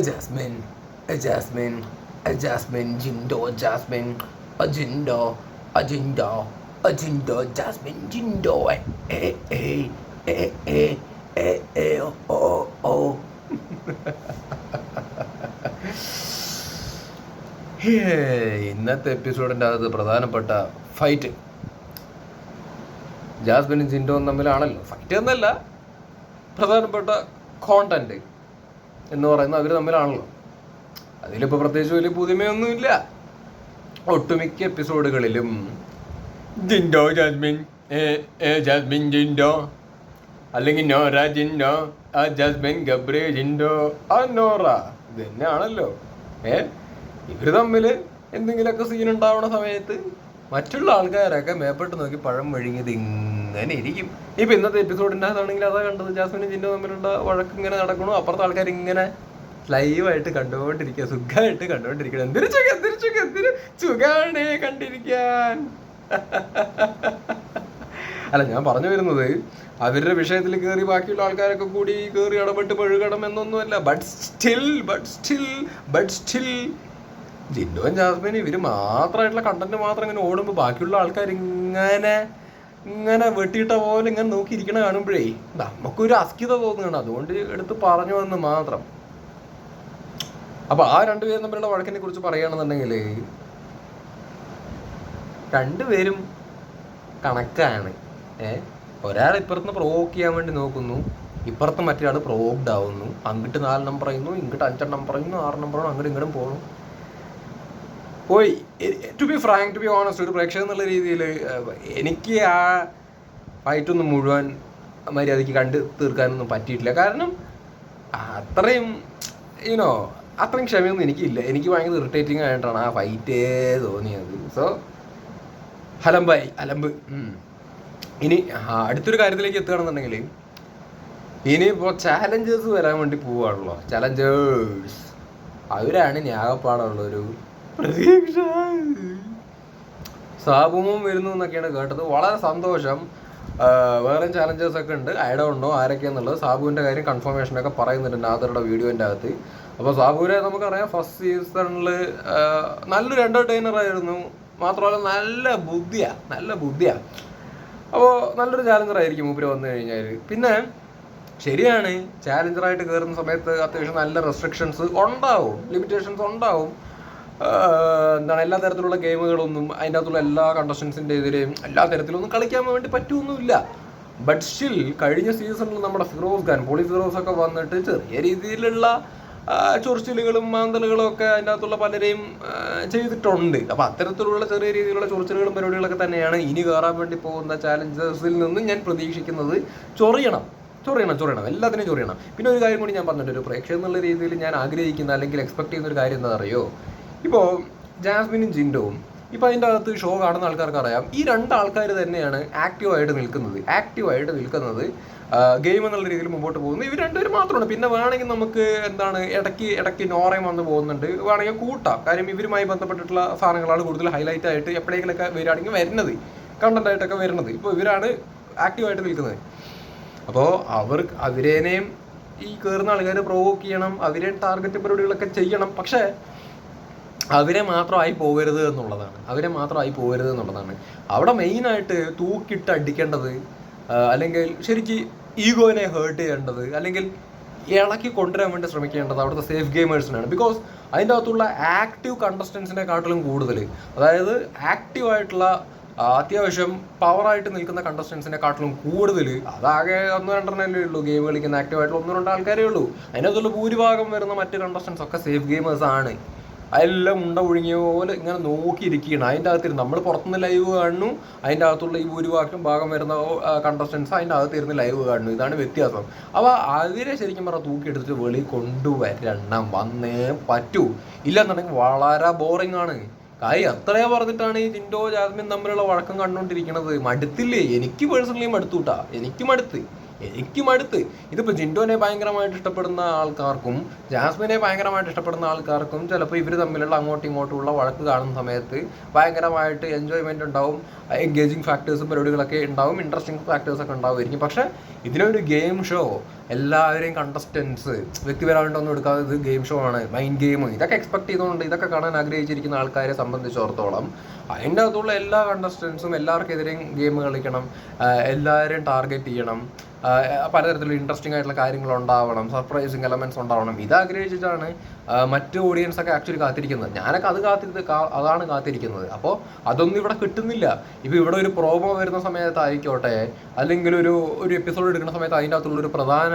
Jasmine Jasmine Jasmine Jinto Jasmine അജിൻഡോ അജിൻഡോ അജിൻഡോ ജാസ്മിൻ ജിൻഡോ ഓ ഓ ഇന്നത്തെ എപ്പിസോഡിന്റെ അകത്ത് പ്രധാനപ്പെട്ട ഫൈറ്റ് ജാസ്മിനും ജിൻഡോയും തമ്മിലാണല്ലോ. ഫൈറ്റ് എന്നല്ല പ്രധാനപ്പെട്ട കോണ്ടന്റ് എന്ന് പറയുന്നത് അവർ തമ്മിലാണല്ലോ അതിലിപ്പോൾ പ്രത്യേകിച്ച് വലിയ പുതുമയൊന്നുമില്ല. ഒട്ടുമിക്ക എപ്പിസോഡുകളിലും ജിൻഡോ ജാസ്മിൻ ജാസ്മിൻ ജിൻഡോ അല്ലെങ്കിൽ നോറ ജിൻഡോ ആ ജാസ്മിൻ ഗബ്രി ജിൻഡോ ആ നോറ ഇത് തന്നെയാണല്ലോ ഏ? ഇവർ തമ്മിൽ എന്തെങ്കിലുമൊക്കെ സീൻ ഉണ്ടാവുന്ന സമയത്ത് മറ്റുള്ള ആൾക്കാരൊക്കെ മേപ്പെട്ട് നോക്കി പഴം വഴുങ്ങിയത് ഇങ്ങനെ ഇരിക്കും. ഇപ്പൊ ഇന്നത്തെ എപ്പിസോഡിന്റെ അകത്താണെങ്കിൽ അതാ കണ്ടത്. ജാസ്മിനും ജിന്നും തമ്മിലുള്ള വഴക്ക് ഇങ്ങനെ നടക്കണു. അപ്പുറത്തെ ആൾക്കാർ ഇങ്ങനെ ലൈവായിട്ട് കണ്ടുകൊണ്ടിരിക്കുക സുഖമായിട്ട് കണ്ടുകൊണ്ടിരിക്കണം എന്തൊരു ചുഖ എന്തൊരു ചുഖ എന്തൊരു സുഖാണ് കണ്ടിരിക്കാൻ? അല്ല ഞാൻ പറഞ്ഞു വരുന്നത് അവരുടെ വിഷയത്തിൽ കയറി ബാക്കിയുള്ള ആൾക്കാരൊക്കെ കൂടി കയറി ഇടപെട്ട് പഴുകണം എന്നൊന്നുമല്ല. But still but still but still ജിൻഡോയും ജാസ്മിനും ഇവർ മാത്രമായിട്ടുള്ള കണ്ടന്റ് മാത്രം ഇങ്ങനെ ഓടുമ്പോൾ ബാക്കിയുള്ള ആൾക്കാർ ഇങ്ങനെ ഇങ്ങനെ വെട്ടിയിട്ട പോലെ ഇങ്ങനെ നോക്കിയിരിക്കണ കാണുമ്പോഴേ നമുക്കൊരു അസ്കിത തോന്നുകയാണ്. അതുകൊണ്ട് എടുത്ത് പറഞ്ഞു എന്ന് മാത്രം. അപ്പൊ ആ രണ്ടുപേരും തമ്മിലുള്ള വഴക്കിനെ കുറിച്ച് പറയുകയാണെന്നുണ്ടെങ്കിൽ രണ്ടുപേരും കണക്റ്റാണ്. ഏ? ഒരാൾ ഇപ്പുറത്ത് പ്രൊവോക്ക് ചെയ്യാൻ വേണ്ടി നോക്കുന്നു. ഇപ്പുറത്ത് മറ്റൊരാൾ പ്രൊവോക്ഡ് ആവുന്നു. അങ്ങോട്ട് നാല് നമ്പർ പറയുന്നു ഇങ്ങോട്ട് അഞ്ചെണ്ണം പറയുന്നു ആറ് നമ്പർ അങ്ങോട്ടും ഇങ്ങോട്ടും പോകുന്നു. പോയി. To be frank to be honest ഒരു പ്രേക്ഷകൻ എന്നുള്ള രീതിയിൽ എനിക്ക് ആ ഫൈറ്റൊന്നും മുഴുവൻ മര്യാദയ്ക്ക് കണ്ട് തീർക്കാനൊന്നും പറ്റിയിട്ടില്ല. കാരണം അത്രയും യുനോ അത്രയും ക്ഷമയൊന്നും എനിക്കില്ല. എനിക്ക് ഭയങ്കര ഇറിറ്റേറ്റിംഗ് ആയിട്ടാണ് ആ ഫൈറ്റേ തോന്നിയത്. സോ ഹലമ്പായി അലമ്പ്. ഇനി അടുത്തൊരു കാര്യത്തിലേക്ക് എത്തുകയാണെന്നുണ്ടെങ്കിൽ ഇനിയിപ്പോൾ ചാലഞ്ചേഴ്സ് വരാൻ വേണ്ടി പോവാണല്ലോ. ചാലഞ്ചേഴ്സ് അവരാണ് ഞാകപ്പാടുള്ളൊരു പ്രതീക്ഷ സാബുമും വരുന്നു എന്നൊക്കെയാണ് കേട്ടത്. വളരെ സന്തോഷം. വേറെ ചാലഞ്ചേഴ്സ് ഒക്കെ ഉണ്ട്. ഐ ഉണ്ടോ ആരൊക്കെയാന്നുള്ളത്. സാബുവിന്റെ കാര്യം കൺഫർമേഷൻ ഒക്കെ പറയുന്നുണ്ട് നാദറുടെ വീഡിയോന്റെ അകത്ത്. അപ്പോൾ സാബുവിനെ നമുക്കറിയാം ഫസ്റ്റ് സീസണിൽ നല്ലൊരു എന്റർടൈനർ ആയിരുന്നു. മാത്രമല്ല നല്ല ബുദ്ധിയാണ് നല്ല ബുദ്ധിയാണ് അപ്പോൾ നല്ലൊരു ചാലഞ്ചർ ആയിരിക്കും മൂപ്പര് വന്നു കഴിഞ്ഞാൽ പിന്നെ ശരിയാണ് ചാലഞ്ചറായിട്ട് കയറുന്ന സമയത്ത് അത്യാവശ്യം നല്ല റെസ്ട്രിക്ഷൻസ് ഉണ്ടാവും. ലിമിറ്റേഷൻസ് ഉണ്ടാവും. എന്താണ് എല്ലാ തരത്തിലുള്ള ഗെയിമുകളൊന്നും അതിന്റെ അകത്തുള്ള എല്ലാ കണ്ടസ്റ്റൻസിന്റെ എതിരെയും എല്ലാ തരത്തിലൊന്നും കളിക്കാൻ വേണ്ടി പറ്റുമൊന്നുമില്ല ബട്ട് സ്റ്റിൽ കഴിഞ്ഞ സീസണിൽ നമ്മുടെ ഫിറോസ് ഖാൻ പോളി ഫിറോസ് ഒക്കെ വന്നിട്ട് ചെറിയ രീതിയിലുള്ള ചൊറിച്ചിലുകളും മാന്തലുകളും ഒക്കെ അതിന്റെ അകത്തുള്ള പലരെയും ചെയ്തിട്ടുണ്ട്. അപ്പോൾ അത്തരത്തിലുള്ള ചെറിയ രീതിയിലുള്ള ചൊറിച്ചിലുകളും പരിപാടികളൊക്കെ തന്നെയാണ് ഇനി കയറാൻ വേണ്ടി പോകുന്ന ചാലഞ്ചേഴ്സിൽ നിന്നും ഞാൻ പ്രതീക്ഷിക്കുന്നത് ചൊറിയണം. ചൊറിയണം ചൊറിയണം. എല്ലാത്തിനും ചൊറിയണം. പിന്നെ ഒരു കാര്യം കൂടി ഞാൻ പറഞ്ഞിട്ടുണ്ട്. ഒരു പ്രേക്ഷകൻ എന്നുള്ള രീതിയിൽ ഞാൻ ആഗ്രഹിക്കുന്ന അല്ലെങ്കിൽ എക്സ്പെക്ട് ചെയ്യുന്ന ഒരു കാര്യം എന്താ അറിയോ? ഇപ്പോൾ ജാസ്മിനും ജിൻഡോവും. ഇപ്പോൾ അതിന്റെ അകത്ത് ഷോ കാണുന്ന ആൾക്കാർക്ക് അറിയാം ഈ രണ്ട് ആൾക്കാർ തന്നെയാണ് ആക്റ്റീവായിട്ട് നിൽക്കുന്നത്. ആക്റ്റീവായിട്ട് നിൽക്കുന്നത് ഗെയിം എന്നുള്ള രീതിയിൽ മുമ്പോട്ട് പോകുന്നു ഇവർ രണ്ടുപേരും മാത്രമാണ്. പിന്നെ വേണമെങ്കിൽ നമുക്ക് എന്താണ് ഇടയ്ക്ക് ഇടയ്ക്ക് നോറയും വന്ന് പോകുന്നുണ്ട്. വേണമെങ്കിൽ കൂട്ടാം. കാര്യം ഇവരുമായി ബന്ധപ്പെട്ടിട്ടുള്ള സാധനങ്ങളാണ് കൂടുതൽ ഹൈലൈറ്റ് ആയിട്ട് എപ്പോഴെങ്കിലൊക്കെ വരികയാണെങ്കിൽ വരുന്നത്. കണ്ടന്റ് ആയിട്ടൊക്കെ വരുന്നത്. ഇപ്പോൾ ഇവരാണ് ആക്റ്റീവായിട്ട് നിൽക്കുന്നത്. അപ്പോൾ അവർ അവരേനെയും ഈ കയറുന്ന ആൾക്കാർ പ്രൊവോക്ക് ചെയ്യണം. അവരെ ടാർഗറ്റ് പരിപാടികളൊക്കെ ചെയ്യണം. പക്ഷേ അവരെ മാത്രമായി പോകരുത് എന്നുള്ളതാണ്. അവരെ മാത്രമായി പോകരുത് എന്നുള്ളതാണ്. അവിടെ മെയിനായിട്ട് തൂക്കിട്ട് അടിക്കേണ്ടത് അല്ലെങ്കിൽ ശരിക്ക് ഈഗോനെ ഹേർട്ട് ചെയ്യേണ്ടത് അല്ലെങ്കിൽ ഇളക്കി കൊണ്ടുവരാൻ വേണ്ടി ശ്രമിക്കേണ്ടത് അവിടുത്തെ സേഫ് ഗെയിമേഴ്സിനാണ് ബിക്കോസ് അതിന്റെ അകത്തുള്ള ആക്റ്റീവ് കണ്ടസ്റ്റൻസിനെ കാട്ടിലും കൂടുതൽ. അതായത് ആക്റ്റീവായിട്ടുള്ള അത്യാവശ്യം പവറായിട്ട് നിൽക്കുന്ന കണ്ടസ്റ്റൻസിനെ കാട്ടിലും കൂടുതൽ. അതാകെ ഒന്ന് രണ്ടെണ്ണല്ലേ ഉള്ളൂ. ഗെയിം കളിക്കുന്ന ആക്റ്റീവായിട്ടുള്ള ഒന്നോ രണ്ടോ ആൾക്കാരേ ഉള്ളൂ. അതിനകത്തുള്ള ഭൂരിഭാഗം വരുന്ന മറ്റ് കണ്ടസ്റ്റൻസ് ഒക്കെ സേഫ് ഗെയിമേഴ്സ് ആണ്. അതെല്ലാം ഉണ്ട ഒഴുങ്ങിയ പോലെ ഇങ്ങനെ നോക്കിയിരിക്കുകയാണ്. അതിന്റെ അകത്തിരുന്ന് നമ്മൾ പുറത്തുനിന്ന് ലൈവ് കാണുന്നു. അതിന്റെ അകത്തുള്ള ഈ ഭൂരിഭാഗം ഭാഗം വരുന്ന കണ്ടസ്റ്റൻസ് അതിന്റെ അകത്തിരുന്ന് ലൈവ് കാണുന്നു. ഇതാണ് വ്യത്യാസം. അപ്പോൾ അതിനെ ശരിക്കും പറഞ്ഞാൽ തൂക്കിയെടുത്തിട്ട് വെളി കൊണ്ടുവരണം. വന്നേ പറ്റൂ. ഇല്ലെന്നുണ്ടെങ്കിൽ വളരെ ബോറിംഗ് ആണ്. കാര്യം അത്രയാ പറഞ്ഞിട്ടാണ് ഈ ജിൻഡോ ജാസ്മിൻ തമ്മിലുള്ള വഴക്കം കണ്ടുകൊണ്ടിരിക്കുന്നത് മടുത്തില്ലേ? എനിക്ക് പേഴ്സണലി മടുത്തു കേട്ടാ എനിക്ക് മടുത്ത്. എനിക്ക് മടുത്ത് ഇതിപ്പോൾ ജിൻഡോനെ ഭയങ്കരമായിട്ട് ഇഷ്ടപ്പെടുന്ന ആൾക്കാർക്കും ജാസ്മിനെ ഭയങ്കരമായിട്ട് ഇഷ്ടപ്പെടുന്ന ആൾക്കാർക്കും ചിലപ്പോൾ ഇവർ തമ്മിലുള്ള അങ്ങോട്ടും ഇങ്ങോട്ടും ഉള്ള വഴക്ക് കാണുന്ന സമയത്ത് ഭയങ്കരമായിട്ട് എൻജോയ്മെന്റ് ഉണ്ടാവും എൻഗേജിങ് ഫാക്ടേഴ്സും പരിപാടികളൊക്കെ ഉണ്ടാവും ഇൻട്രസ്റ്റിംഗ് ഫാക്ടേഴ്സ് ഒക്കെ ഉണ്ടാവുമായിരിക്കും. പക്ഷേ ഇതിനൊരു ഗെയിം ഷോ എല്ലാവരെയും കണ്ടസ്റ്റൻസ് വ്യക്തിപരമായിട്ടൊന്നും എടുക്കാതെ ഇത് ഗെയിം ഷോ ആണ് മൈൻഡ് ഗെയിം ഇതൊക്കെ എക്സ്പെക്ട് ചെയ്തുകൊണ്ട് ഇതൊക്കെ കാണാൻ ആഗ്രഹിച്ചിരിക്കുന്ന ആൾക്കാരെ സംബന്ധിച്ചിടത്തോളം അതിന്റെ അകത്തുള്ള എല്ലാ കണ്ടസ്റ്റൻസും എല്ലാവർക്കെതിരെയും ഗെയിം കളിക്കണം എല്ലാവരെയും ടാർഗറ്റ് ചെയ്യണം പലതരത്തിലുള്ള ഇൻട്രസ്റ്റിംഗ് ആയിട്ടുള്ള കാര്യങ്ങൾ ഉണ്ടാവണം സർപ്രൈസിങ് എലമെന്റ്സ് ഉണ്ടാവണം. ഇത് ആഗ്രഹിച്ചിട്ടാണ് മറ്റ് ഓഡിയൻസ് ഒക്കെ ആക്ച്വലി കാത്തിരിക്കുന്നത്. ഞാനൊക്കെ അത് കാത്തിരുന്ന് അതാണ് കാത്തിരിക്കുന്നത്. അപ്പോൾ അതൊന്നും ഇവിടെ കിട്ടുന്നില്ല. ഇപ്പോൾ ഇവിടെ ഒരു പ്രോമോ വരുന്ന സമയത്തായിക്കോട്ടെ അല്ലെങ്കിൽ ഒരു ഒരു എപ്പിസോഡ് എടുക്കുന്ന സമയത്ത് അതിന്റെ അകത്തുള്ള ഒരു പ്രധാന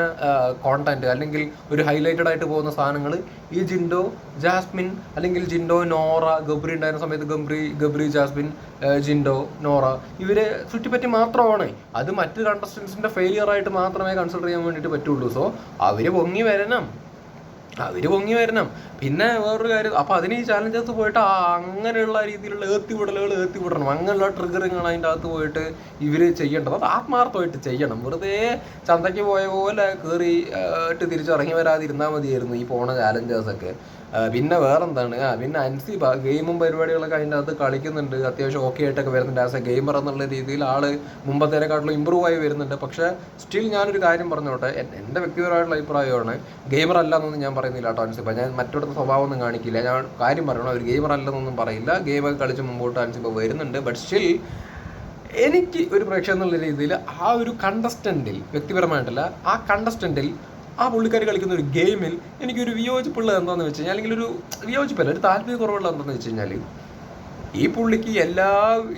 കോണ്ടന്റ് അല്ലെങ്കിൽ ഒരു ഹൈലൈറ്റഡ് ആയിട്ട് പോകുന്ന സാധനങ്ങൾ ഈ ജിൻഡോ ജാസ്മിൻ അല്ലെങ്കിൽ ജിൻഡോ നോറ ഗബ്രി ഉണ്ടായിരുന്ന സമയത്ത് ഗബ്രി ഗബ്രി ജാസ്മിൻ ജിൻഡോ നോറ ഇവരെ ചുറ്റിപ്പറ്റി മാത്രമാണ്. അത് മറ്റ് കണ്ടസ്റ്റൻസിന്റെ ഫെയിലിയർ ആയിട്ട് മാത്രമേ കൺസിഡർ ചെയ്യാൻ വേണ്ടിയിട്ട് പറ്റുള്ളൂ. സോ അവർ പൊങ്ങി വരണം. അവർ പൊങ്ങി വരണം. പിന്നെ വേറൊരു കാര്യം അപ്പൊ അതിന് ഈ ചാലഞ്ചസ് പോയിട്ട് അങ്ങനെയുള്ള രീതിയിലുള്ള ഏത്തിവിടലുകൾ ഏത്തിവിടണം അങ്ങനെയുള്ള ട്രിഗറിങ്ങൾ അതിന്റെ അകത്ത് പോയിട്ട് ഇവർ ചെയ്യേണ്ടത്. അത് ആത്മാർത്ഥമായിട്ട് ചെയ്യണം. വെറുതെ ചന്തയ്ക്ക് പോയ പോലെ കയറി ഇട്ട് തിരിച്ചിറങ്ങി വരാതിരുന്നാൽ മതിയായിരുന്നു ഈ പോണ ചാലഞ്ചേഴ്സ് ഒക്കെ. ആ, പിന്നെ വേറെന്താണ്? ആ പിന്നെ അൻസിബ ഗെയിമും പരിപാടികളൊക്കെ അതിന്റെ അകത്ത് കളിക്കുന്നുണ്ട്. അത്യാവശ്യം ഓക്കെ ആയിട്ടൊക്കെ വരുന്നുണ്ട്. ആസ് എ ഗെയിമർ എന്നുള്ള രീതിയിൽ ആൾ മുമ്പത്തേനെക്കാട്ടിലും ഇമ്പ്രൂവ് ആയി വരുന്നുണ്ട്. പക്ഷേ സ്റ്റിൽ ഞാനൊരു കാര്യം പറഞ്ഞോട്ടെ. എൻ- എന്റെ വ്യക്തിപരമായിട്ടുള്ള അഭിപ്രായമാണ്. ഗെയിമർ അല്ല എന്നൊന്നും ഞാൻ പറയുന്നില്ല കേട്ടോ അൻസിബ ഞാൻ മറ്റൊരു സ്വഭാവം ഒന്നും കാണിക്കില്ല. ഞാൻ കാര്യം പറയണം? അവർ ഗെയിമർ അല്ലെന്നൊന്നും പറയില്ല. ഗെയിമൊക്കെ കളിച്ച് മുമ്പോട്ട് അൻസിബ വരുന്നുണ്ട്. ബട്ട് സ്റ്റിൽ എനിക്ക് ഒരു പ്രേക്ഷകൻ എന്നുള്ള രീതിയിൽ ആ ഒരു കണ്ടസ്റ്റന്റിൽ വ്യക്തിപരമായിട്ടല്ല ആ കണ്ടസ്റ്റന്റിൽ ആ പുള്ളിക്കാർ കളിക്കുന്ന ഒരു ഗെയിമിൽ എനിക്കൊരു വിയോജിപ്പുള്ളത് എന്താണെന്ന് വെച്ച് കഴിഞ്ഞാൽ അല്ലെങ്കിൽ ഒരു വിയോജിപ്പല്ല ഒരു താല്പര്യക്കുറവുള്ളത് എന്താണെന്ന് വെച്ച് കഴിഞ്ഞാൽ ഈ പുള്ളിക്ക് എല്ലാ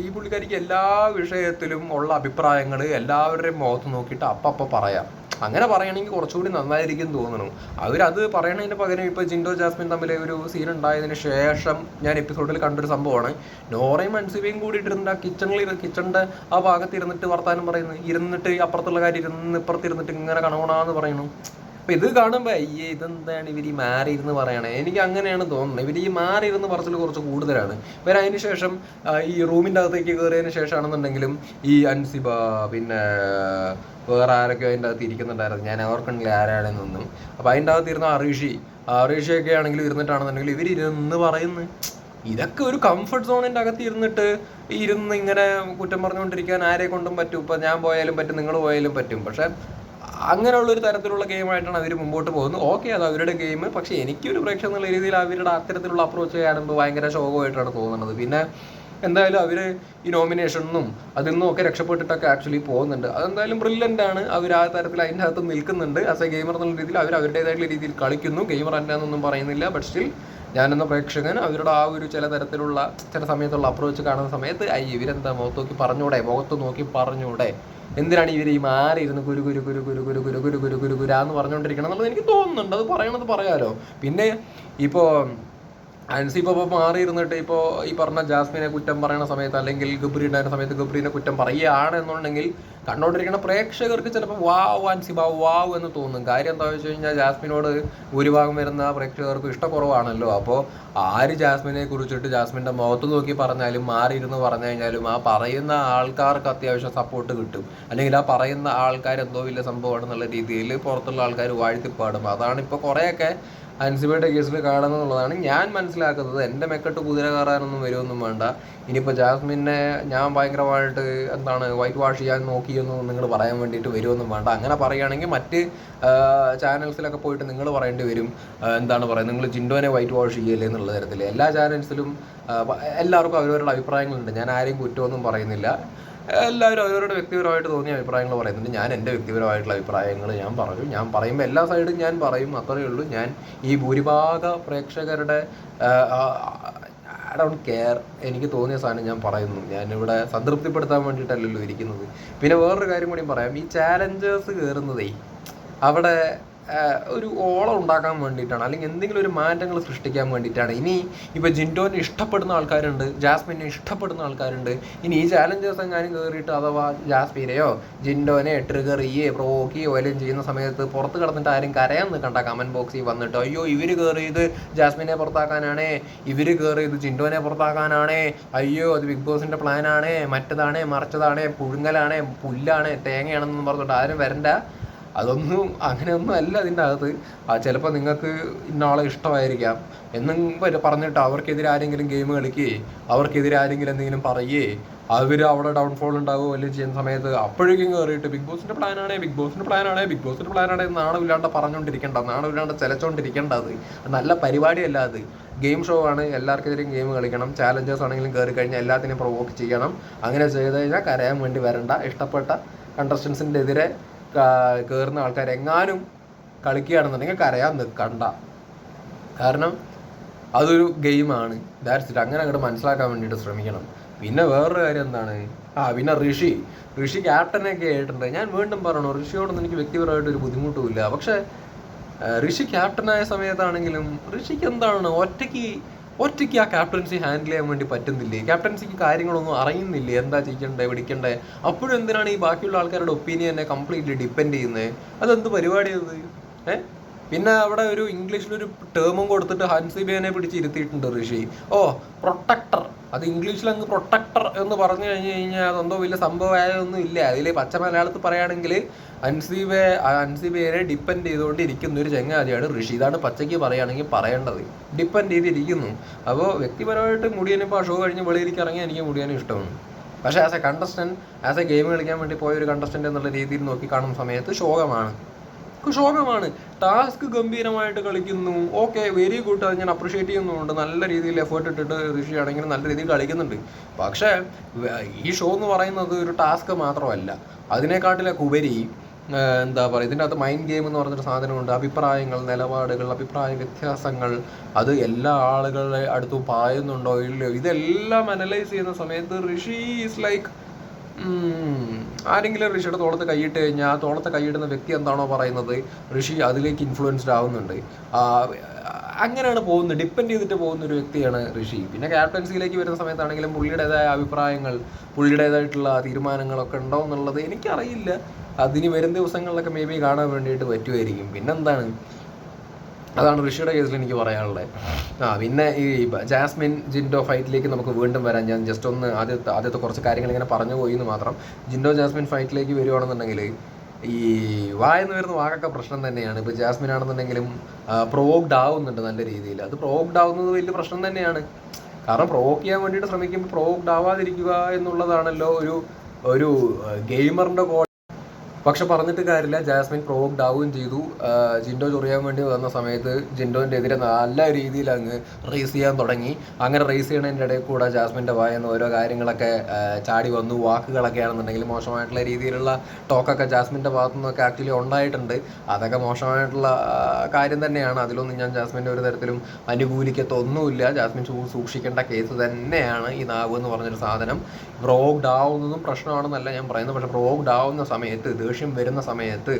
ഈ പുള്ളിക്കാരിക്ക് എല്ലാ വിഷയത്തിലും ഉള്ള അഭിപ്രായങ്ങൾ എല്ലാവരുടെയും മുഖത്ത് നോക്കിയിട്ട് അപ്പം പറയാം. അങ്ങനെ പറയണമെങ്കിൽ കുറച്ചുകൂടി നന്നായിരിക്കും തോന്നുന്നു. അവരത് പറയണതിന് പകരം ഇപ്പോൾ ജിൻഡോ ജാസ്മിൻ തമ്മിൽ ഒരു സീൻ ഉണ്ടായതിന് ശേഷം ഞാൻ എപ്പിസോഡിൽ കണ്ടൊരു സംഭവമാണ്. നോറയും അൻസിബയും കൂടി ഇരുന്നിട്ട് ആ കിച്ചണിൽ കിച്ചണിന്റെ ആ ഭാഗത്ത് ഇരുന്നിട്ട് വർത്താനം പറയുന്നു. ഇരുന്നിട്ട് അപ്പുറത്തുള്ള കാര്യം ഇരുന്ന് ഇപ്പുറത്ത് ഇരുന്നിട്ട് ഇങ്ങനെ കണവണാന്ന് പറയുന്നു. അപ്പൊ ഇത് കാണുമ്പോ അയ്യേ ഇതെന്താണ് ഇവർ ഈ മാറി ഇരുന്ന് പറയണേ? എനിക്ക് അങ്ങനെയാണ് തോന്നുന്നത്. ഇവർ ഈ മാറി ഇരുന്ന് പറച്ചിൽ കുറച്ച് കൂടുതലാണ്. ഇവർ അതിന് ശേഷം ഈ റൂമിന്റെ അകത്തേക്ക് കയറിയതിന് ശേഷമാണെന്നുണ്ടെങ്കിലും ഈ അൻസിബ പിന്നെ വേറെ ആരൊക്കെ അതിന്റെ അകത്ത് ഇരിക്കുന്നുണ്ടായിരുന്നു. ഞാൻ ഓർക്കണില്ല ആരാണെന്നൊന്നും അപ്പൊ അതിന്റെ അകത്ത് ഇരുന്ന അറീഷി. അറീഷിയൊക്കെ ആണെങ്കിലും ഇരുന്നിട്ടാണെന്നുണ്ടെങ്കിൽ ഇവർ ഇരുന്ന് പറയുന്നു. ഇതൊക്കെ ഒരു കംഫർട്ട് സോണിന്റെ അകത്ത് ഇരുന്നിട്ട് ഇരുന്ന് ഇങ്ങനെ കുറ്റം പറഞ്ഞുകൊണ്ടിരിക്കാൻ ആരെ കൊണ്ടും പറ്റും. ഇപ്പൊ ഞാൻ പോയാലും പറ്റും നിങ്ങൾ പോയാലും പറ്റും. പക്ഷെ അങ്ങനെയുള്ള ഒരു തരത്തിലുള്ള ഗെയിമായിട്ടാണ് അവർ മുമ്പോട്ട് പോകുന്നത്. ഓക്കെ അത് അവരുടെ ഗെയിം. പക്ഷെ എനിക്കൊരു പ്രേക്ഷകൻ എന്നുള്ള രീതിയിൽ അവരുടെ അത്തരത്തിലുള്ള അപ്രോച്ച് കാണുമ്പോൾ ഭയങ്കര ശോകമായിട്ടാണ് തോന്നുന്നത്. പിന്നെ എന്തായാലും അവർ ഈ നോമിനേഷനും അതിൽ നിന്നും ഒക്കെ രക്ഷപ്പെട്ടിട്ടൊക്കെ ആക്ച്വലി പോകുന്നുണ്ട്. അതെന്തായാലും ബ്രില്യന്റ് ആണ്. അവർ ആ തരത്തിൽ അതിന്റെ അകത്ത് നിൽക്കുന്നുണ്ട്. ആസ് എ ഗെയിമർ എന്നുള്ള രീതിയിൽ അവർ അവരുടേതായിട്ടുള്ള രീതിയിൽ കളിക്കുന്നു. ഗെയിമർ അല്ല എന്നൊന്നും പറയുന്നില്ല. ബട്ട് സ്റ്റിൽ ഞാനെന്ന പ്രേക്ഷകൻ അവരുടെ ആ ഒരു ചില തരത്തിലുള്ള ചില സമയത്തുള്ള അപ്രോച്ച് കാണുന്ന സമയത്ത് ഐ ഇവരെന്താ മുഖത്ത് നോക്കി പറഞ്ഞൂടെ? മുഖത്ത് നോക്കി പറഞ്ഞൂടെ? എന്തിനാണ് ഇവർ ഈ മാറി ഇരുന്ന് കുരു കുരു കുരു കുരു കുരു കുരു കുരു കുരു കുരു കുരാന്ന് പറഞ്ഞുകൊണ്ടിരിക്കണം എന്നുള്ളത് എനിക്ക് തോന്നുന്നുണ്ട്. അത് പറയണത് പറയാലോ. പിന്നെ ഇപ്പോൾ അൻസി ഇപ്പോൾ മാറി ഇരുന്നിട്ട് ഇപ്പോൾ ഈ പറഞ്ഞ ജാസ്മിനെ കുറ്റം പറയുന്ന സമയത്ത് അല്ലെങ്കിൽ ഗബ്രി ഉണ്ടായിരുന്ന സമയത്ത് ഗബ്രീനെ കുറ്റം പറയുകയാണ് കണ്ടോണ്ടിരിക്കുന്ന പ്രേക്ഷകർക്ക് ചിലപ്പോൾ വാവ് അൻസിബ വാവ് എന്ന് തോന്നും. കാര്യം എന്താ വെച്ച് കഴിഞ്ഞാൽ ജാസ്മിനോട് ഭൂരിഭാഗം വരുന്ന പ്രേക്ഷകർക്ക് ഇഷ്ടക്കുറവാണല്ലോ. അപ്പോൾ ആര് ജാസ്മിനെ കുറിച്ചിട്ട് ജാസ്മിന്റെ മുഖത്ത് നോക്കി പറഞ്ഞാലും മാറി ഇരുന്ന് പറഞ്ഞു കഴിഞ്ഞാലും ആ പറയുന്ന ആൾക്കാർക്ക് അത്യാവശ്യം സപ്പോർട്ട് കിട്ടും. അല്ലെങ്കിൽ ആ പറയുന്ന ആൾക്കാർ എന്തോ വലിയ സംഭവമാണെന്നുള്ള രീതിയിൽ പുറത്തുള്ള ആൾക്കാർ വാഴ്ത്തിപ്പാടും. അതാണ് ഇപ്പോൾ കുറേയൊക്കെ അൻസിബയുടെ കേസിൽ കാണുന്നുള്ളതാണ്. ഞാൻ മനസ്സിലാക്കുന്നത് എന്റെ മെക്കെട്ട് കുതിര കയറാനൊന്നും വരുമൊന്നും വേണ്ട. ഇനിയിപ്പോൾ ജാസ്മിനെ ഞാൻ ഭയങ്കരമായിട്ട് എന്താണ് വൈറ്റ് വാഷ് ചെയ്യാൻ നോക്കിയെന്ന് നിങ്ങൾ പറയാൻ വേണ്ടിയിട്ട് വരുമൊന്നും വേണ്ട. അങ്ങനെ പറയുകയാണെങ്കിൽ മറ്റ് ചാനൽസിലൊക്കെ പോയിട്ട് നിങ്ങൾ പറയേണ്ടി വരും. എന്താണ് പറയുക നിങ്ങൾ ജിൻഡോനെ വൈറ്റ് വാഷ് ചെയ്യല്ലേ എന്നുള്ള തരത്തിൽ എല്ലാ ചാനൽസിലും എല്ലാവർക്കും അവരവരുടെ അഭിപ്രായങ്ങളുണ്ട്. ഞാൻ ആരെയും കുറ്റമൊന്നും പറയുന്നില്ല. എല്ലാവരും അവരവരുടെ വ്യക്തിപരമായിട്ട് തോന്നിയ അഭിപ്രായങ്ങൾ പറയുന്നുണ്ട്. ഞാൻ എന്റെ വ്യക്തിപരമായിട്ടുള്ള അഭിപ്രായങ്ങൾ ഞാൻ പറയും. ഞാൻ പറയുമ്പോൾ എല്ലാ സൈഡും ഞാൻ പറയും. അത്രയേ ഉള്ളൂ. ഞാൻ ഈ ഭൂരിഭാഗ പ്രേക്ഷകരുടെ ഐ ഡോണ്ട് കെയർ എനിക്ക് തോന്നിയ സാധനം ഞാൻ പറയുന്നു. ഞാനിവിടെ സംതൃപ്തിപ്പെടുത്താൻ വേണ്ടിയിട്ടല്ലല്ലോ ഇരിക്കുന്നത്. പിന്നെ വേറൊരു കാര്യം കൂടി പറയാം. ഈ ചാലഞ്ചേഴ്സ് കയറുന്നതേ അവിടെ ഒരു ഓളം ഉണ്ടാക്കാൻ വേണ്ടിയിട്ടാണ്. അല്ലെങ്കിൽ എന്തെങ്കിലും ഒരു മാറ്റങ്ങൾ സൃഷ്ടിക്കാൻ വേണ്ടിയിട്ടാണ്. ഇനി ഇപ്പോൾ ജിൻഡോനെ ഇഷ്ടപ്പെടുന്ന ആൾക്കാരുണ്ട് ജാസ്മിനെ ഇഷ്ടപ്പെടുന്ന ആൾക്കാരുണ്ട്. ഇനി ഈ ചാലഞ്ചേഴ്സ് എങ്ങാനും കയറിയിട്ട് അഥവാ ജാസ്മിനെയോ ജിൻഡോനെ ട്രിഗർ ചെയ്യേ പ്രൊവോക്ക് ചെയ്യുകയോ വല്ലതും ചെയ്യുന്ന സമയത്ത് പുറത്ത് കിടന്നിട്ട് ആരും കരയാൻ നിൽക്കണ്ട. കമന്റ് ബോക്സിൽ വന്നിട്ട് അയ്യോ ഇവർ കയറിയത് ജാസ്മിനെ പുറത്താക്കാനാണേ ഇവർ കയറിയത് ജിൻഡോനെ പുറത്താക്കാനാണേ. അയ്യോ അത് ബിഗ് ബോസിന്റെ പ്ലാനാണേ മറ്റതാണേ മറിച്ചതാണേ പുഴുങ്ങലാണേ പുല്ലാണേ തേങ്ങയാണെന്നും പറഞ്ഞിട്ട് ആരും വരണ്ട. അതൊന്നും അങ്ങനെയൊന്നും അല്ല അതിന്റെ അകത്ത്. ചിലപ്പോൾ നിങ്ങൾക്ക് ഇന്ന ആളെ ഇഷ്ടമായിരിക്കാം. എന്നും പറഞ്ഞിട്ട് അവർക്കെതിരെ ആരെങ്കിലും ഗെയിം കളിക്കുകയെ അവർക്കെതിരെ ആരെങ്കിലും എന്തെങ്കിലും പറയേ അവർ അവിടെ ഡൗൺഫോൾ ഉണ്ടാവുകയോ അല്ലെങ്കിൽ ചെയ്യുന്ന സമയത്ത് അപ്പോഴേക്കും കയറിയിട്ട് ബിഗ് ബോസിന്റെ പ്ലാനാണേ ബിഗ് ബോസിന്റെ പ്ലാനാണേ ബിഗ് ബോസിന്റെ പ്ലാനാണേ നാണമില്ലാണ്ട് പറഞ്ഞുകൊണ്ടിരിക്കേണ്ട. നാണമില്ലാണ്ട് ചിലച്ചുകൊണ്ടിരിക്കേണ്ട അത്. നല്ല പരിപാടിയല്ല അത്. ഗെയിം ഷോ ആണ്. എല്ലാവർക്കെതിരെയും ഗെയിം കളിക്കണം. ചാലഞ്ചേഴ്സ് ആണെങ്കിലും കയറി കഴിഞ്ഞാൽ എല്ലാത്തിനെയും പ്രൊവോക്ക് ചെയ്യണം. അങ്ങനെ ചെയ്ത് കഴിഞ്ഞാൽ കരയാൻ വേണ്ടി വരണ്ട. ഇഷ്ടപ്പെട്ട കണ്ടസ്റ്റൻസിന്റെ എതിരെ കയറുന്ന ആൾക്കാർ എങ്ങാനും കളിക്കുകയാണെന്നുണ്ടെങ്കിൽ കരയാൻ നിൽക്കണ്ട കാരണം അതൊരു ഗെയിമാണ് ദാറ്റ്സ് ഇറ്റ് അങ്ങനെ അങ്ങോട്ട് മനസ്സിലാക്കാൻ വേണ്ടിയിട്ട് ശ്രമിക്കണം. പിന്നെ വേറൊരു കാര്യം എന്താണ്? ആ പിന്നെ ഋഷി. ഋഷി ക്യാപ്റ്റനൊക്കെ ആയിട്ടുണ്ട്. ഞാൻ വീണ്ടും പറയണു ഋഷിയോടൊന്നും എനിക്ക് വ്യക്തിപരമായിട്ട് ഒരു ബുദ്ധിമുട്ടുമില്ല പക്ഷേ ഋഷി ക്യാപ്റ്റനായ സമയത്താണെങ്കിലും ഋഷിക്ക് എന്താണ്? ഒറ്റയ്ക്ക് ഒറ്റയ്ക്ക് ആ ക്യാപ്റ്റൻസി ഹാൻഡിൽ ചെയ്യാൻ വേണ്ടി പറ്റുന്നില്ലേ? ക്യാപ്റ്റൻസിക്ക് കാര്യങ്ങളൊന്നും അറിയുന്നില്ലേ? എന്താ ചെയ്യണ്ടേ? പിടിക്കണ്ടേ അപ്പോഴും എന്തിനാണ് ഈ ബാക്കിയുള്ള ആൾക്കാരുടെ ഒപ്പീനിയനെ കംപ്ലീറ്റ്ലി ഡിപ്പെൻഡ് ചെയ്യുന്നത് അതെന്ത് പരിപാടിയത് ഏഹ് പിന്നെ അവിടെ ഒരു ഇംഗ്ലീഷിലൊരു ടേമും കൊടുത്തിട്ട് ഹൻസിബേനെ പിടിച്ച് ഇരുത്തിയിട്ടുണ്ട് ഋഷി. ഓ പ്രൊട്ടക്ടർ അത് ഇംഗ്ലീഷിൽ അങ്ങ് പ്രൊട്ടക്ടർ എന്ന് പറഞ്ഞു കഴിഞ്ഞു കഴിഞ്ഞാൽ അതെന്തോ വലിയ സംഭവമായതൊന്നും ഇല്ല. അതിൽ പച്ച മലയാളത്തിൽ പറയുകയാണെങ്കിൽ അൻസീബെ അൻസീബേനെ ഡിപ്പെൻഡ് ചെയ്തുകൊണ്ട് ഇരിക്കുന്ന ഒരു ചങ്ങാതിയാണ് ഋഷി. ഇതാണ് പച്ചയ്ക്ക് പറയുകയാണെങ്കിൽ പറയേണ്ടത്. ഡിപ്പെൻഡ് ചെയ്തിരിക്കുന്നു. അപ്പോൾ വ്യക്തിപരമായിട്ട് മുടിയനിപ്പോൾ ആ ഷോ കഴിഞ്ഞ് വെളിയിലേക്ക് ഇറങ്ങി എനിക്ക് മുടിയാനും ഇഷ്ടമാണ്. പക്ഷേ as a contestant as a game കളിക്കാൻ വേണ്ടി പോയ ഒരു കണ്ടസ്റ്റന്റ് എന്നുള്ള രീതിയിൽ നോക്കി കാണുന്ന സമയത്ത് ശോകമാണ്. ശോകമാണ് ടാസ്ക് ഗംഭീരമായിട്ട് കളിക്കുന്നു. ഓക്കെ വെരി ഗുഡ് അത് ഞാൻ അപ്രിഷിയേറ്റ് ചെയ്യുന്നുണ്ട്. നല്ല രീതിയിൽ എഫേർട്ട് ഇട്ടിട്ട് ഋഷി ആണെങ്കിൽ നല്ല രീതിയിൽ കളിക്കുന്നുണ്ട്. പക്ഷേ ഈ ഷോ എന്ന് പറയുന്നത് ഒരു ടാസ്ക് മാത്രമല്ല. അതിനെക്കാട്ടിലൊക്കെ ഉപരി എന്താ പറയുക ഇതിന്റെ അകത്ത് മൈൻഡ് ഗെയിം എന്ന് പറഞ്ഞൊരു സാധനമുണ്ട്. അഭിപ്രായങ്ങൾ നിലപാടുകൾ അഭിപ്രായ വ്യത്യാസങ്ങൾ. അത് എല്ലാ ആളുകളുടെ അടുത്തും പായുന്നുണ്ടോ ഇല്ലയോ? ഇതെല്ലാം അനലൈസ് ചെയ്യുന്ന സമയത്ത് ഋഷി ഈസ് ലൈക്ക്. ആരെങ്കിലും ഋഷിയുടെ തോളത്ത് കൈയിട്ട് കഴിഞ്ഞാൽ ആ തോളത്ത് കൈയിടുന്ന വ്യക്തി എന്താണോ പറയുന്നത് ഋഷി അതിലേക്ക് ഇൻഫ്ലുവൻസ്ഡ് ആവുന്നുണ്ട്. അങ്ങനെയാണ് പോകുന്നത് ഡിപ്പെൻഡ് ചെയ്തിട്ട് പോകുന്ന ഒരു വ്യക്തിയാണ് ഋഷി. പിന്നെ ക്യാപ്റ്റൻസിയിലേക്ക് വരുന്ന സമയത്താണെങ്കിലും പുള്ളിയുടേതായ അഭിപ്രായങ്ങൾ പുള്ളിയുടേതായിട്ടുള്ള തീരുമാനങ്ങളൊക്കെ ഉണ്ടോ എന്നുള്ളത് എനിക്കറിയില്ല. അതിന് വരും ദിവസങ്ങളിലൊക്കെ മേ ബി കാണാൻ വേണ്ടിയിട്ട് പറ്റുമായിരിക്കും. പിന്നെന്താണ്? അതാണ് ഋഷിയുടെ കേസിൽ എനിക്ക് പറയാനുള്ളത്. ആ പിന്നെ ഈ ജാസ്മിൻ ജിൻഡോ ഫൈറ്റിലേക്ക് നമുക്ക് വീണ്ടും വരാം. ഞാൻ ജസ്റ്റ് ഒന്ന് ആദ്യത്തെ ആദ്യത്തെ കുറച്ച് കാര്യങ്ങൾ ഇങ്ങനെ പറഞ്ഞു പോയി എന്ന് മാത്രം. ജിൻഡോ ജാസ്മിൻ ഫൈറ്റിലേക്ക് വരുവാണെന്നുണ്ടെങ്കിൽ ഈ വായെന്ന് വരുന്ന വാക്കൊക്കെ പ്രശ്നം തന്നെയാണ്. ഇപ്പോൾ ജാസ്മിൻ ആണെന്നുണ്ടെങ്കിലും പ്രൊവോക്ഡ് ആവുന്നുണ്ട് നല്ല രീതിയിൽ. അത് പ്രൊവോക്ഡ് ആവുന്നത് വലിയ പ്രശ്നം തന്നെയാണ്. കാരണം പ്രൊവോക്ക് ചെയ്യാൻ വേണ്ടിയിട്ട് ശ്രമിക്കുമ്പോൾ പ്രൊവോക്ഡ് ആവാതിരിക്കുക എന്നുള്ളതാണല്ലോ ഒരു ഒരു ഗെയിമറിന്റെ പക്ഷെ പറഞ്ഞിട്ട് കാര്യമില്ല. ജാസ്മിൻ പ്രൊവോക്ഡ് ആവുകയും ചെയ്തു. ജിൻഡോ ചൊറിയാൻ വേണ്ടി വന്ന സമയത്ത് ജിൻഡോന്റെ എതിരെ നല്ല രീതിയിൽ അങ്ങ് റേസ് ചെയ്യാൻ തുടങ്ങി. അങ്ങനെ റേസ് ചെയ്യണതിന്റെ ഇടയിൽ കൂടെ ജാസ്മിന്റെ വായെന്ന് ഓരോ കാര്യങ്ങളൊക്കെ ചാടി വന്നു. വാക്കുകളൊക്കെ ആണെന്നുണ്ടെങ്കിൽ മോശമായിട്ടുള്ള രീതിയിലുള്ള ടോക്കൊക്കെ ജാസ്മിന്റെ ഭാഗത്തു നിന്നൊക്കെ ആക്ച്വലി ഉണ്ടായിട്ടുണ്ട്. അതൊക്കെ മോശമായിട്ടുള്ള കാര്യം തന്നെയാണ്. അതിലൊന്നും ഞാൻ ജാസ്മിന്റെ ഒരു തരത്തിലും അനുകൂലിക്കത്തൊന്നുമില്ല. ജാസ്മിൻ സൂക്ഷിക്കേണ്ട കേസ് തന്നെയാണ് ഈ നാവ് എന്ന് പറഞ്ഞൊരു സാധനം. പ്രൊവോക്ഡ് ആവുന്നതും പ്രശ്നമാണെന്നല്ല ഞാൻ പറയുന്നത്. പക്ഷേ പ്രൊവോക്ഡ് ആവുന്ന സമയത്ത് ദേഷ്യം വരുന്ന സമയത്ത്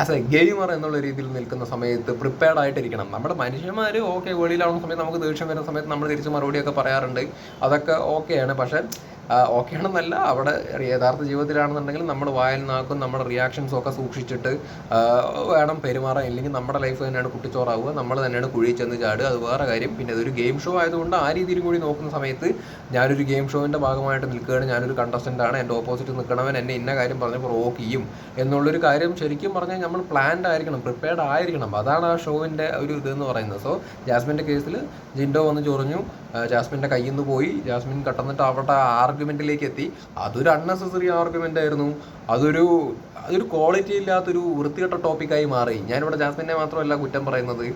ആസ് എ ഗെയിമർ എന്നുള്ള രീതിയിൽ നിൽക്കുന്ന സമയത്ത് പ്രിപ്പയർഡ് ആയിട്ടിരിക്കണം. നമ്മുടെ മനുഷ്യന്മാർ ഓക്കെ വെളിയിലാവുന്ന സമയത്ത് നമുക്ക് ദേഷ്യം വരുന്ന സമയത്ത് നമ്മൾ തിരിച്ച് മറുപടിയൊക്കെ പറയാറുണ്ട്. അതൊക്കെ ഓക്കെയാണ് പക്ഷേ ഓക്കെയാണെന്നല്ല അവിടെ യഥാർത്ഥ ജീവിതത്തിലാണെന്നുണ്ടെങ്കിൽ നമ്മൾ വായിൽ നാക്കും നമ്മുടെ റിയാക്ഷൻസും ഒക്കെ സൂക്ഷിച്ചിട്ട് വേണം പെരുമാറാൻ. ഇല്ലെങ്കിൽ നമ്മുടെ ലൈഫ് തന്നെയാണ് കുട്ടിച്ചോറാവുക. നമ്മൾ തന്നെയാണ് കുഴിയിൽ ചെന്ന് ചാടുക. അത് വേറെ കാര്യം. പിന്നെ അതൊരു ഗെയിം ഷോ ആയതുകൊണ്ട് ആ രീതിയിൽ കൂടി നോക്കുന്ന സമയത്ത് ഞാനൊരു ഗെയിം ഷോവിന്റെ ഭാഗമായിട്ട് നിൽക്കുകയാണ്. ഞാനൊരു കണ്ടസ്റ്റന്റ് ആണ്. എന്റെ ഓപ്പോസിറ്റ് നിൽക്കണവൻ എന്നെ ഇന്ന കാര്യം പറഞ്ഞ് പ്രൊവോക്ക് ചെയ്യും. എന്നുള്ളൊരു കാര്യം ശരിക്കും പറഞ്ഞാൽ നമ്മൾ പ്ലാൻഡ് ആയിരിക്കണം പ്രിപ്പയർഡ് ആയിരിക്കണം. അതാണ് ആ ഷോവിന്റെ ഒരു ഇതെന്ന് പറയുന്നത്. സോ ജാസ്മിന്റെ കേസിൽ ജിൻഡോ വന്ന് ചൊറിഞ്ഞു. ജാസ്മിന്റെ കയ്യിൽ നിന്ന് പോയി. ജാസ്മിൻ കട്ടന്നിട്ട് അവിടെ ആർഗ്യുമെന്റിലേക്ക് എത്തി. അതൊരു അൺനെസസറി ആർഗ്യുമെന്റ് ആയിരുന്നു. അതൊരു അതൊരു ക്വാളിറ്റി ഇല്ലാത്തൊരു വൃത്തികെട്ട ടോപ്പിക്കായി മാറി. ഞാനിവിടെ ജാസ്മിനെ മാത്രമല്ല കുറ്റം പറയുന്നത്.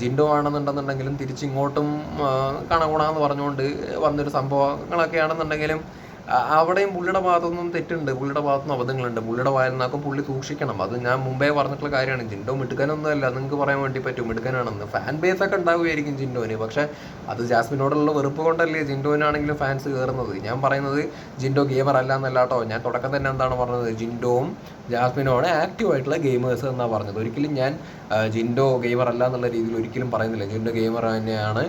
ജിൻഡോ ആണെന്നുണ്ടെന്നുണ്ടെങ്കിലും തിരിച്ചിങ്ങോട്ടും കണകുണാന്ന് പറഞ്ഞുകൊണ്ട് വന്നൊരു സംഭവങ്ങളൊക്കെ ആണെന്നുണ്ടെങ്കിലും അവിടെയും പുള്ളിയുടെ ഭാഗത്തുനിന്നും തെറ്റുണ്ട്. പുള്ളിയുടെ ഭാഗത്തൊന്നും അബദ്ധങ്ങളുണ്ട്. പുള്ളിയുടെ വായനാക്കും പുള്ളി സൂക്ഷിക്കണം. അത് ഞാൻ മുമ്പേ പറഞ്ഞിട്ടുള്ള കാര്യമാണ്. ജിൻഡോ മിടുക്കനൊന്നുമല്ല. നിങ്ങൾക്ക് പറയാൻ വേണ്ടി പറ്റും. മിടുക്കനാണെന്ന്. ഫാൻ ബേസ് ഒക്കെ ഉണ്ടാവുമായിരിക്കും ജിൻഡോന്. പക്ഷേ അത് ജാസ്മിനോടുള്ള വെറുപ്പ് കൊണ്ടല്ലേ ജിൻഡോനാണെങ്കിലും ഫാൻസ് കയറുന്നത്? ഞാൻ പറയുന്നത് ജിൻഡോ ഗെയിമർ അല്ല എന്നല്ല കേട്ടോ ഞാൻ തുടക്കം തന്നെ എന്താണ് പറഞ്ഞത്? ജിൻഡോവും ജാസ്മിനുമാണ് ആക്റ്റീവ് ആയിട്ടുള്ള ഗെയിമേഴ്സ് എന്നാണ് പറഞ്ഞത്. ഒരിക്കലും ഞാൻ ജിൻഡോ ഗെയിമർ അല്ല എന്നുള്ള രീതിയിൽ ഒരിക്കലും പറയുന്നില്ല. ജിൻഡോ ഗെയിമർ തന്നെയാണ്.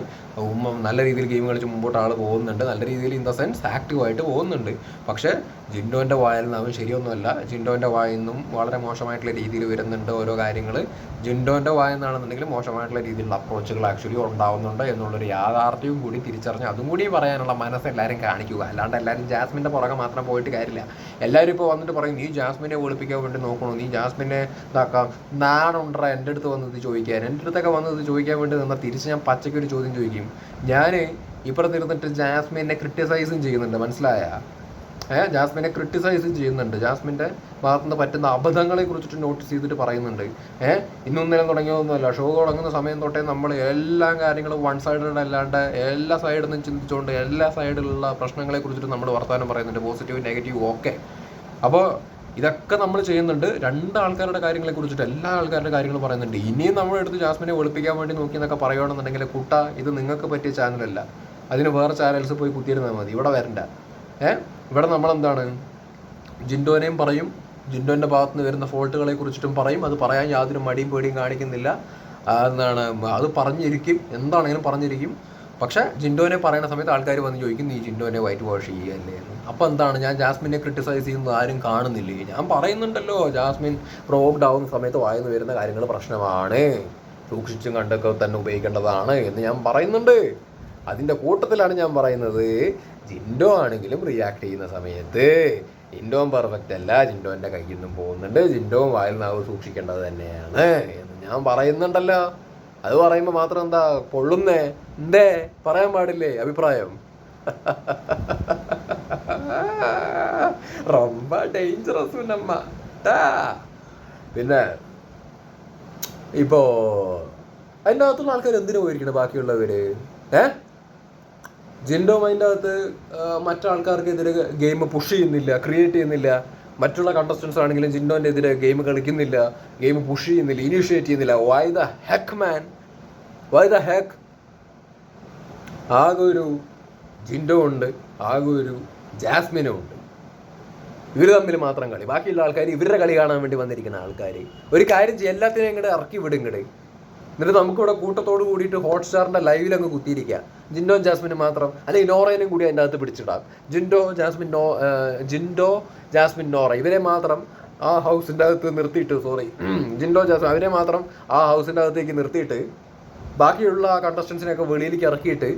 നല്ല രീതിയിൽ ഗെയിം കളിച്ച് മുമ്പോട്ട് ആൾ പോകുന്നുണ്ട്. നല്ല രീതിയിൽ ഇൻ ദ സെൻസ് ആക്റ്റീവ് ആയിട്ട് പോകുന്നുണ്ട് പക്ഷേ ജിൻഡോന്റെ വായിൽ നിന്ന് അവൻ ശരിയൊന്നുമല്ല ജിൻഡോന്റെ വായിൽ നിന്നും വളരെ മോശമായിട്ടുള്ള രീതിയിൽ വരുന്നുണ്ട് ഓരോ കാര്യങ്ങൾ. ജിൻഡോന്റെ വായിൽ നിന്നാണെന്നുണ്ടെങ്കിൽ മോശമായിട്ടുള്ള രീതിയിലുള്ള അപ്രോച്ചുകൾ ആക്ച്വലി ഉണ്ടാവുന്നുണ്ട് എന്നുള്ളൊരു യാഥാർത്ഥ്യവും കൂടി തിരിച്ചറിഞ്ഞ് അതും കൂടി പറയാനുള്ള മനസ്സ് എല്ലാവരും കാണിക്കുക. അല്ലാണ്ട് എല്ലാവരും ജാസ്മിന്റെ പുറകെ മാത്രം പോയിട്ട് കാര്യമില്ല. എല്ലാവരും ഇപ്പോൾ വന്നിട്ട് പറയും നീ ജാസ്മിനെ ഒളിപ്പിക്കാൻ വേണ്ടി നോക്കണോ? നീ ജാസ്മിനെ ഇതാക്കാം. നാണുണ്ടറ എന്റെ അടുത്ത് വന്നത് ചോദിക്കാൻ. എന്റെ അടുത്തൊക്കെ വന്നത് ചോദിക്കാൻ വേണ്ടി നിന്നാൽ തിരിച്ച് ഞാൻ പച്ചയ്ക്ക് ഒരു ചോദ്യം ചോദിക്കും. ഞാൻ ഇപ്പുറത്തിരുന്നിട്ട് ജാസ്മിനെ ക്രിട്ടിസൈസും ചെയ്യുന്നുണ്ട് മനസ്സിലായ? ഏഹ് ജാസ്മിനെ ക്രിറ്റിസൈസും ചെയ്യുന്നുണ്ട്. ജാസ്മിന്റെ ഭാഗത്തുനിന്ന് പറ്റുന്ന അബദ്ധങ്ങളെ കുറിച്ചിട്ട് നോട്ടീസ് ചെയ്തിട്ട് പറയുന്നുണ്ട്. ഏഹ് ഇന്നും നേരം തുടങ്ങിയതൊന്നുമല്ല. ഷോ തുടങ്ങുന്ന സമയം തൊട്ടേ നമ്മൾ എല്ലാ കാര്യങ്ങളും വൺ സൈഡഡ് അല്ലാണ്ട് എല്ലാ സൈഡിൽ നിന്നും ചിന്തിച്ചുകൊണ്ട് എല്ലാ സൈഡിലുള്ള പ്രശ്നങ്ങളെ കുറിച്ചിട്ട് നമ്മൾ വർത്തമാനം പറയുന്നുണ്ട്. പോസിറ്റീവ് നെഗറ്റീവ് ഓക്കെ അപ്പോൾ ഇതൊക്കെ നമ്മൾ ചെയ്യുന്നുണ്ട്. രണ്ട് ആൾക്കാരുടെ കാര്യങ്ങളെ കുറിച്ചിട്ട് എല്ലാ ആൾക്കാരുടെ കാര്യങ്ങളും പറയുന്നുണ്ട്. ഇനിയും നമ്മളെടുത്ത് ജാസ്മിനെ ഒളിപ്പിക്കാൻ വേണ്ടി നോക്കി എന്നൊക്കെ പറയുകയാണെന്നുണ്ടെങ്കിൽ കുട്ട ഇത് നിങ്ങൾക്ക് പറ്റിയ ചാനലല്ല അതിന് വേറെ ചാനൽസ് പോയി കുത്തിയിരുന്നാൽ മതി. ഇവിടെ വരണ്ട. ഏ? ഇവിടെ നമ്മളെന്താണ്? ജിൻഡോനെയും പറയും. ജിൻഡോന്റെ ഭാഗത്ത് നിന്ന് വരുന്ന ഫോൾട്ടുകളെ കുറിച്ചിട്ടും പറയും. അത് പറയാൻ യാതൊരു മടിയും പേടിയും കാണിക്കുന്നില്ല. എന്താണ് അത് പറഞ്ഞിരിക്കും. എന്താണെങ്കിലും പറഞ്ഞിരിക്കും. പക്ഷേ ജിൻഡോനെ പറയുന്ന സമയത്ത് ആൾക്കാർ വന്ന് ചോദിക്കും നീ ജിൻഡോനെ വൈറ്റ് വാഷ് ചെയ്യുകയല്ലേ? അപ്പോൾ എന്താണ് ഞാൻ ജാസ്മിനെ ക്രിട്ടിസൈസ് ചെയ്യുന്നത് ആരും കാണുന്നില്ലേ? ഞാൻ പറയുന്നുണ്ടല്ലോ ജാസ്മിൻ പ്രോബ്ഡ് ആവുന്ന സമയത്ത് വായന്ന് വരുന്ന കാര്യങ്ങൾ പ്രശ്നമാണ്. സൂക്ഷിച്ചും കണ്ടൊക്കെ തന്നെ ഉപയോഗിക്കേണ്ടതാണ് എന്ന് ഞാൻ പറയുന്നുണ്ട്. അതിന്റെ കൂട്ടത്തിലാണ് ഞാൻ പറയുന്നത്. ജിൻഡോ ആണെങ്കിലും റിയാക്ട് ചെയ്യുന്ന സമയത്ത് ജിൻഡോ പെർഫെക്റ്റ് അല്ല ജിൻഡോന്റെ കയ്യിൽ നിന്നും പോകുന്നുണ്ട്. ജിൻഡോവും വായിൽ നാവ് സൂക്ഷിക്കേണ്ടത് തന്നെയാണ് എന്ന് ഞാൻ പറയുന്നുണ്ടല്ലോ. അത് പറയുമ്പോൾ മാത്രം എന്താ പൊള്ളുന്നേ? എന്തേ? പറയാൻ പാടില്ലേ അഭിപ്രായം? റൊമ്പ ഡേഞ്ചറസ് പിന്നെ ഇപ്പോ അതിന്റെ അകത്തുള്ള ആൾക്കാർ എന്തിനു പോയിരിക്കണം ബാക്കിയുള്ളവര്? ഏഹ് ജിൻഡോ അതിന്റെ അകത്ത് മറ്റാൾക്കാർക്കെതിരെ ഗെയിം പുഷ് ചെയ്യുന്നില്ല ക്രിയേറ്റ് ചെയ്യുന്നില്ല. മറ്റുള്ള കണ്ടസ്റ്റൻസ് ആണെങ്കിലും ജിൻഡോന്റെ എതിരെ ഗെയിം കളിക്കുന്നില്ല ഗെയിം പുഷ് ചെയ്യുന്നില്ല ഇനീഷ്യേറ്റ് ചെയ്യുന്നില്ല. Why the heck man why the heck ആകെ ഒരു ജിൻഡോ ഉണ്ട് ആകെ ഒരു ജാസ്മിനും ഉണ്ട്. ഇവർ തമ്മിൽ മാത്രം കളി. ബാക്കിയുള്ള ആൾക്കാർ ഇവരുടെ കളി കാണാൻ വേണ്ടി വന്നിരിക്കുന്ന ആൾക്കാർ ഒരു കാര്യം ചെയ്യും എല്ലാത്തിനെയും ഇങ്ങോട്ട് ഇറക്കി വിടും ഇങ്ങോട്ട് എന്നിട്ട് നമുക്കിവിടെ കൂട്ടത്തോട് കൂടിയിട്ട് ഹോട്ട്സ്റ്റാറിന്റെ ലൈവിൽ അങ്ങ് കുത്തിയിരിക്കാം. ജിൻഡോ ജാസ്മിന് മാത്രം. അല്ലെങ്കിൽ നോറയിനും കൂടി അതിന്റെ അകത്ത് പിടിച്ചിടാം. ജിൻഡോ ജാസ്മിൻ നോ ജിൻഡോ ജാസ്മിൻ നോറ. ഇവരെ മാത്രം ആ ഹൗസിന്റെ അകത്ത് നിർത്തിയിട്ട് സോറി ജിൻഡോ ജാസ്മിൻ അവരെ മാത്രം ആ ഹൗസിന്റെ അകത്തേക്ക് നിർത്തിയിട്ട് ബാക്കിയുള്ള കണ്ടസ്റ്റൻസിനെയൊക്കെ വെളിയിലേക്ക് ഇറക്കിയിട്ട്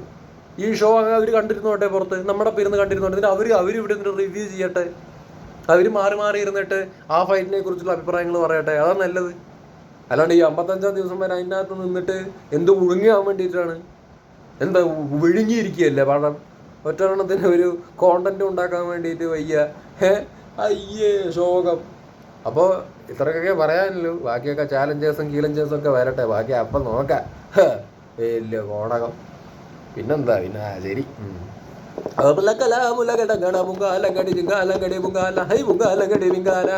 ഈ ഷോ അങ്ങ് അവർ കണ്ടിരുന്നോട്ടെ പുറത്ത്? നമ്മുടെ പേരുന്ന് കണ്ടിരുന്നോട്ടെ എന്നിട്ട് അവർ അവർ ഇവിടെ നിന്ന് റിവ്യൂ ചെയ്യട്ടെ. അവർ മാറി മാറി ഇരുന്നിട്ട് ആ ഫൈറ്റിനെ കുറിച്ചുള്ള അഭിപ്രായങ്ങൾ പറയട്ടെ. അതാണ് നല്ലത്. അല്ലാണ്ട് ഈ അമ്പത്തഞ്ചാം ദിവസം വരെ അതിന്റെ അകത്ത് നിന്നിട്ട് എന്ത് ഉഴുങ്ങിയാൻ വേണ്ടിയിട്ടാണ്? എന്താ വിഴുങ്ങിയിരിക്കുകയല്ലേ പടം? ഒറ്റെണ്ണത്തിന് ഒരു കോണ്ടന്റ് ഉണ്ടാക്കാൻ വേണ്ടിയിട്ട് വയ്യ. ഹേ അയ്യേ ശോകം. അപ്പോൾ ഇത്രയൊക്കെ പറയാനുള്ളൂ. ബാക്കിയൊക്കെ ചാലഞ്ചേഴ്സും കീലഞ്ചേഴ്സും ഒക്കെ വരട്ടെ. ബാക്കി അപ്പം നോക്കാം. വലിയ കോണകം. പിന്നെന്താ? പിന്നെ ശരി. ഉം. അബലക്കല മുലകട ഗണ മുങ്കാലങ്കടി ചിങ്കാലങ്കടി മുങ്കാല. ഹൈ മുങ്കാലങ്കടി ഗടി വിങ്കാല